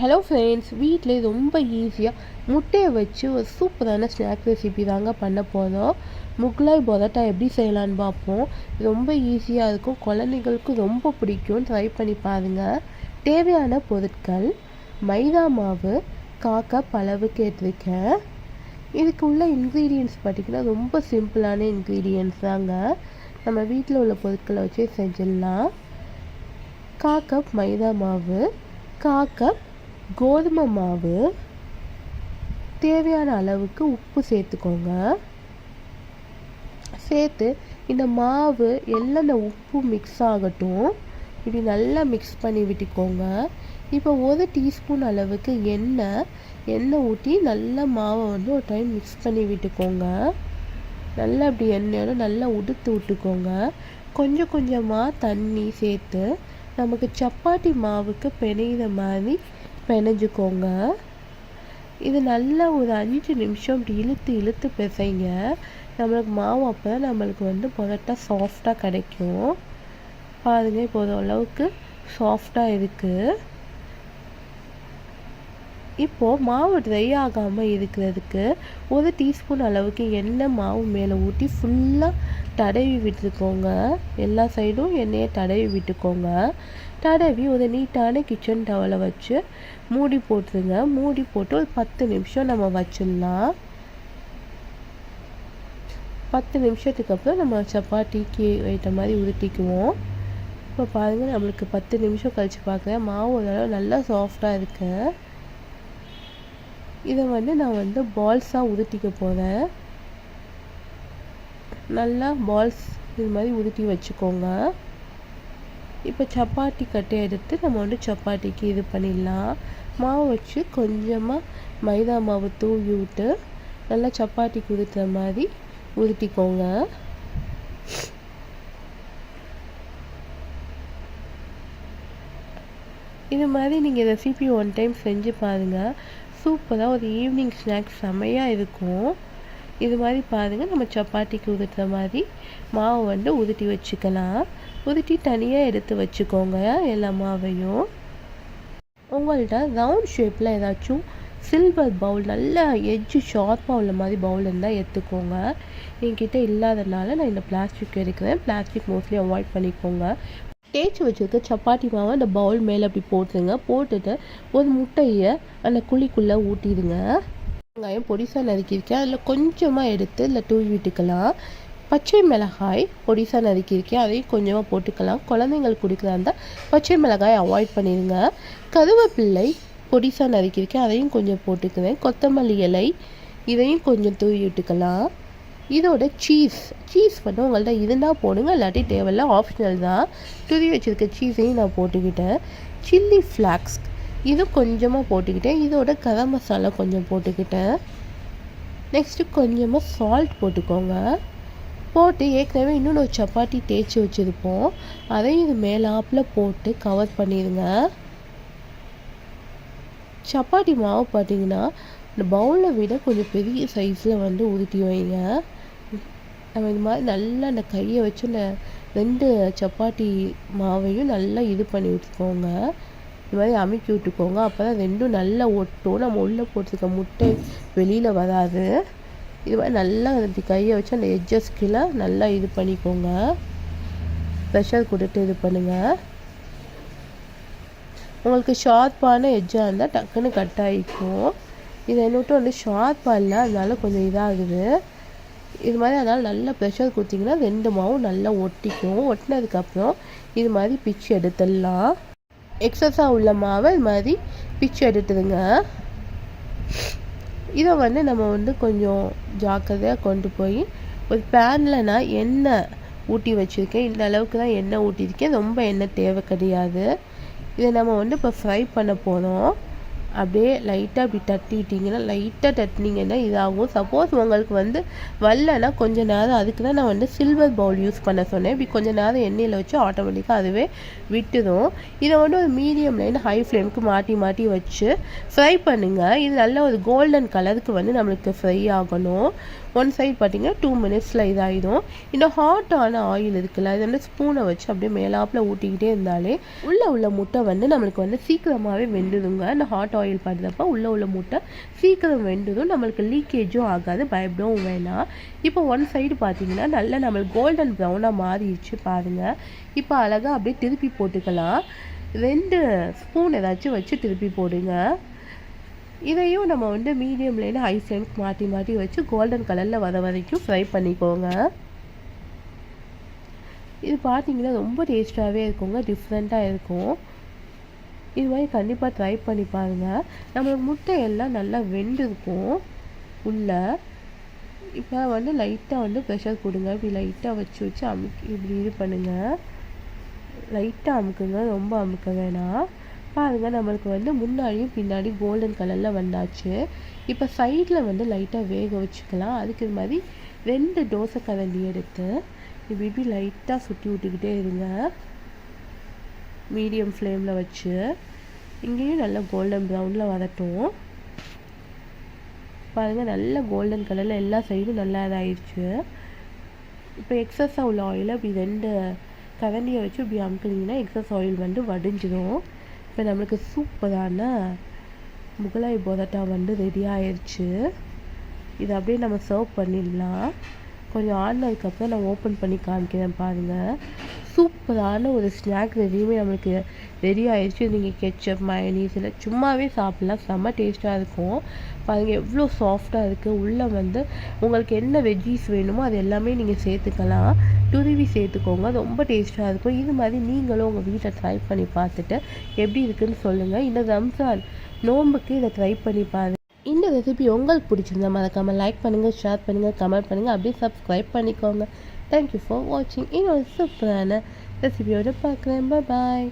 Hello friends வீட்டிலே ரொம்ப ஈஸியாக முட்டையை வச்சு ஒரு சூப்பரான ஸ்நாக் ரெசிபி தாங்க பண்ண போகிறோம் முக்லாய் பொரோட்டா எப்படி செய்யலான்னு பார்ப்போம். ரொம்ப ஈஸியாக இருக்கும். குழந்தைங்களுக்கு ரொம்ப பிடிக்கும். ட்ரை பண்ணி பாருங்கள் தேவையான பொருட்கள் மைதா மாவு கால் பலவு கேட்டிருக்கேன். இதுக்கு உள்ள இன்க்ரீடியன்ஸ் பார்த்திங்கன்னா ரொம்ப சிம்பிளான இன்க்ரீடியன்ஸ் தாங்க. நம்ம வீட்டில் உள்ள பொருட்களை வச்சு செஞ்சிடலாம். கா கப் மைதா மாவு கா கப் கோதுமை மாவு தேவையான அளவுக்கு உப்பு சேர்த்துக்கோங்க. சேர்த்து இந்த மாவு எல்லாம் இந்த உப்பு மிக்ஸ் ஆகட்டும். இப்படி நல்லா மிக்ஸ் பண்ணி விட்டுக்கோங்க. இப்போ ஒரு டீஸ்பூன் அளவுக்கு எண்ணெய் எண்ணெய் ஊற்றி நல்லா மாவை வந்து ஒரு டைம் மிக்ஸ் பண்ணி விட்டுக்கோங்க. நல்லா அப்படி எண்ணெயோட நல்லா உடுத்து விட்டுக்கோங்க. கொஞ்சம் கொஞ்சமாக தண்ணி சேர்த்து நமக்கு சப்பாத்தி மாவுக்கு பிணையிற மாதிரி பிணைஞ்சிக்கோங்க இது நல்லா ஒரு அஞ்சு நிமிஷம் இப்படி இழுத்து இழுத்து பிசைங்க. நம்மளுக்கு மாவு அப்போ தான் நம்மளுக்கு வந்து புரட்டா சாஃப்டாக கிடைக்கும். பாருங்கள் இப்போ ஓரளவுக்கு சாஃப்டாக இருக்குது இப்போது மாவு ட்ரை ஆகாமல் இருக்கிறதுக்கு ஒரு டீஸ்பூன் அளவுக்கு எண்ணெய் மாவு மேலே ஊற்றி ஃபுல்லாக தடவி விட்டுக்கோங்க. எல்லா சைடும் எண்ணெயை தடவி விட்டுக்கோங்க. தடவி ஒரு நீட்டான கிச்சன் டவலை வச்சு மூடி போட்டுருங்க. மூடி போட்டு ஒரு பத்து நிமிஷம் நம்ம வச்சிடலாம். பத்து நிமிஷத்துக்கு அப்புறம் நம்ம சப்பாத்திக்கு வைத்த மாதிரி உருட்டிக்குவோம். இப்போ பாருங்கள் நம்மளுக்கு பத்து நிமிஷம் கழித்து பார்க்குறேன் மாவு ஓரளவு நல்லா சாஃப்டாக இருக்கு. இதை வந்து நான் வந்து பால்ஸாக உருட்டிக்க போகிறேன் நல்லா பால்ஸ் இது மாதிரி உருட்டி வச்சுக்கோங்க. இப்போ சப்பாத்தி கட்டை எடுத்து நம்ம வந்து சப்பாத்திக்கு இது பண்ணிடலாம். மாவு வச்சு கொஞ்சமாக மைதா மாவு தூவி விட்டு நல்லா சப்பாத்திக்கு உருட்டுற மாதிரி உருட்டிக்கோங்க இது மாதிரி நீங்கள் ரெசிபி ஒன் டைம் செஞ்சு பாருங்கள் சூப்பராக ஒரு ஈவினிங் ஸ்நாக்ஸ் செம்மையாக இருக்கும். இது மாதிரி பாருங்கள் நம்ம சப்பாத்திக்கு உதுட்டுற மாதிரி மாவு வந்து உதுட்டி வச்சுக்கலாம். உதுட்டி தனியாக எடுத்து வச்சுக்கோங்க எல்லா மாவையும். உங்கள்கிட்ட ரவுண்ட் ஷேப்பில் ஏதாச்சும் சில்வர் பவுல் நல்ல எஜ்ஜு ஷார்ப்பாக உள்ள மாதிரி பவுல் இருந்தால் எடுத்துக்கோங்க. என்கிட்ட இல்லாதனால நான் இந்த பிளாஸ்டிக் எடுக்கிறேன். பிளாஸ்டிக் மோஸ்ட்லி அவாய்ட் பண்ணிக்கோங்க. தேய்ச்சி வச்சுருக்க சப்பாத்தி மாவை அந்த பவுல் மேலே அப்படி போட்டுருங்க. போட்டுட்டு ஒரு முட்டையை அந்த குழிக்குள்ளே ஊட்டிடுங்க. வெங்காயம் பொடிசாக நறுக்கியிருக்கேன். அதில் கொஞ்சமாக எடுத்து இல்லை தூவி விட்டுக்கலாம். பச்சை மிளகாய் பொடிசாக நறுக்கியிருக்கேன். அதையும் கொஞ்சமாக போட்டுக்கலாம். குழந்தைங்களுக்கு கொடுக்குறா இருந்தால் பச்சை மிளகாய் அவாய்ட் பண்ணிடுங்க. கருவேப்பிள்ளை பொடிசாக நறுக்கியிருக்கேன். அதையும் கொஞ்சம் போட்டுக்குவேன். கொத்தமல்லி இலை இதையும் கொஞ்சம் தூவி விட்டுக்கலாம். இதோட சீஸ் சீஸ் வந்து உங்கள்ட்ட இருந்தால் போடுங்க இல்லாட்டி தேவையில்ல ஆப்ஷனல் தான். துரி வச்சுருக்க சீஸையும் நான் போட்டுக்கிட்டேன். சில்லி ஃப்ளாக்ஸ் இது கொஞ்சமாக போட்டுக்கிட்டேன். இதோட கரம் மசாலா கொஞ்சம் போட்டுக்கிட்டேன். நெக்ஸ்ட்டு கொஞ்சமாக சால்ட் போட்டுக்கோங்க. போட்டு ஏற்கனவே இன்னொன்று ஒரு சப்பாத்தி தேய்ச்சி வச்சுருப்போம். அதையும் இது மேலாப்பில் போட்டு கவர் பண்ணிடுங்க. சப்பாத்தி மாவு பார்த்தீங்கன்னா இந்த பவுலில் விட கொஞ்சம் பெரிய சைஸில் வந்து உருட்டி வைங்க. நம்ம இது மாதிரி நல்லா அந்த கையை வச்சு இந்த ரெண்டு சப்பாத்தி மாவையும் நல்லா இது பண்ணி விட்டுக்கோங்க. இது மாதிரி அமுக்கி விட்டுக்கோங்க. அப்போ தான் ரெண்டும் நல்லா ஒட்டும். நம்ம உள்ளே போட்டிருக்க முட்டை வெளியில் வராது. இது மாதிரி நல்லா அந்த கையை வச்சு அந்த எட்ஜஸ் கீழே நல்லா இது பண்ணிக்கோங்க. ப்ரெஷர் கொடுத்து இது பண்ணுங்கள் உங்களுக்கு ஷார்ப்பான எட்ஜாக இருந்தால் டக்குன்னு கட் ஆகிக்கும் இது என்னட்டு வந்து ஷார்ப்பாக இல்லை. அதனால கொஞ்சம் இதாகுது. இது மாதிரி அதனால் நல்லா ப்ரெஷர் கொடுத்தீங்கன்னா ரெண்டு மாவும் நல்லா ஒட்டிக்கும். ஒட்டினதுக்கப்புறம் இது மாதிரி பிச்சு எடுத்துடலாம். எக்ஸஸாக உள்ள மாவை இது மாதிரி பிச்சு எடுத்துடுங்க. இதை வந்து நம்ம வந்து கொஞ்சம் ஜாக்கிரதையாக கொண்டு போய் ஒரு பேனில் நான் எண்ணெய் ஊட்டி வச்சுருக்கேன். இந்த அளவுக்கு தான் எண்ணெய் ஊட்டியிருக்கேன். ரொம்ப எண்ணெய் தேவை கிடையாது. இதை நம்ம வந்து இப்போ ஃப்ரை பண்ண போகிறோம் அப்படியே லைட்டாக அப்படி தட்டிட்டிங்கன்னா லைட்டாக தட்டினீங்கன்னா இதாகும். சப்போஸ் உங்களுக்கு வந்து வரலன்னா கொஞ்சம் நேரம் அதுக்கு தான் நான் வந்து சில்வர் பவுல் யூஸ் பண்ண சொன்னேன். இப்படி கொஞ்சம் நேரம் எண்ணெயில் வச்சு ஆட்டோமேட்டிக்காக அதுவே விட்டுடும். இதை வந்து ஒரு மீடியம் லைன் ஹை ஃப்ளேமுக்கு மாட்டி மாட்டி வச்சு ஃப்ரை பண்ணுங்கள் இது நல்ல ஒரு கோல்டன் கலருக்கு வந்து நம்மளுக்கு ஃப்ரை ஆகணும். ஒன் சைடு பார்த்தீங்கன்னா டூ மினிட்ஸில் இதாகிடும் இந்த ஹாட்டான ஆயில் இருக்குல்ல இது வந்து ஸ்பூனை வச்சு அப்படியே மேலாப்பில் ஊட்டிக்கிட்டே இருந்தாலே உள்ளே உள்ள முட்டை வந்து நம்மளுக்கு வந்து சீக்கிரமாகவே வெந்துடுங்க. அந்த ஹாட் ஆயில் பண்ணுறப்ப உள்ளே உள்ள முட்டை சீக்கிரம் வெந்துடும். நம்மளுக்கு லீக்கேஜும் ஆகாது பயப்படவும் வேணாம். இப்போ ஒன் சைடு பார்த்தீங்கன்னா நல்லா நம்மளுக்கு கோல்டன் ப்ரௌனாக மாறிடுச்சு பாருங்கள் இப்போ அழகாக அப்படியே திருப்பி போட்டுக்கலாம். ரெண்டு ஸ்பூன் ஏதாச்சும் வச்சு திருப்பி போடுங்க. இதையும் நம்ம வந்து மீடியம்லேருந்து ஹை ஃப்ளேமுக்கு மாற்றி மாற்றி வச்சு கோல்டன் கலரில் வர வரைக்கும் ஃப்ரை பண்ணிக்கோங்க. இது பார்த்தீங்கன்னா ரொம்ப டேஸ்ட்டாகவே இருக்குங்க டிஃப்ரெண்ட்டாக இருக்கும். இது மாதிரி கண்டிப்பாக ட்ரை பண்ணி பாருங்கள் நம்மளுக்கு முட்டை எல்லாம் நல்லா வெண்டிருக்கும் உள்ளே. இப்போ வந்து லைட்டாக வந்து ப்ரெஷர் கொடுங்க. இப்படி லைட்டாக வச்சு வச்சு அமுக்கி இப்படி இது பண்ணுங்கள் லைட்டாக அமுக்குங்க ரொம்ப அமுக்க வேணாம். பாருங்கள் நம்மளுக்கு வந்து முன்னாடியும் பின்னாடி கோல்டன் கலரில் வந்தாச்சு. இப்போ சைடில் வந்து லைட்டாக வேக வச்சுக்கலாம். அதுக்கு இது மாதிரி ரெண்டு தோசை கரண்டி எடுத்து இப்படி இப்படி லைட்டாக சுற்றி விட்டுக்கிட்டே இருங்க. மீடியம் ஃப்ளேமில் வச்சு. இங்கேயும் நல்லா கோல்டன் ப்ரௌனில் வரட்டும். பாருங்கள் நல்ல கோல்டன் கலரில் எல்லா சைடும் நல்லா இதாகிடுச்சு இப்போ எக்ஸஸாக உள்ள ஆயிலை இப்படி ரெண்டு கரண்டியை வச்சு இப்படி அமுக்குனீங்கன்னா எக்ஸஸ் ஆயில் வந்து வடிஞ்சிடும் இப்போ நம்மளுக்கு சூப்பரான முகலாய் பொரோட்டா வந்து ரெடி ஆயிடுச்சு இதை அப்படியே நம்ம சர்வ் பண்ணிடலாம். கொஞ்சம் ஆடினதுக்கப்புறம் நான் ஓப்பன் பண்ணி காமிக்கிறேன் பாருங்கள் சூப்பரான ஒரு ஸ்நாக் ரெடியுமே நம்மளுக்கு ரெடி ஆயிடுச்சு. நீங்கள் கெச்சப் மயனீஸ் இல்லை சும்மாவே சாப்பிட்லாம். செம்ம டேஸ்ட்டாக இருக்கும். பாருங்கள் எவ்வளோ சாஃப்டாக இருக்குது உள்ளே வந்து உங்களுக்கு என்ன வெஜ்ஜீஸ் வேணுமோ அது எல்லாமே நீங்கள் சேர்த்துக்கலாம். துருவி சேர்த்துக்கோங்க. ரொம்ப டேஸ்ட்டாக இருக்கும். இது மாதிரி நீங்களும் உங்கள் வீட்டில் ட்ரை பண்ணி பார்த்துட்டு எப்படி இருக்குன்னு சொல்லுங்கள் இந்த ரம்ஜான் நோம்புக்கு இதை ட்ரை பண்ணி பாருங்கள் இந்த ரெசிபி உங்களுக்கு பிடிச்சிருந்தா மறக்காமல் லைக் பண்ணுங்கள் ஷேர் பண்ணுங்கள் கமெண்ட் பண்ணுங்கள் அப்படியே சப்ஸ்கிரைப் பண்ணிக்கோங்க. தேங்க்யூ ஃபார் வாட்சிங் இன்னொரு சூப்பரான ரெசிபியோட பார்க்குறேன் பாய்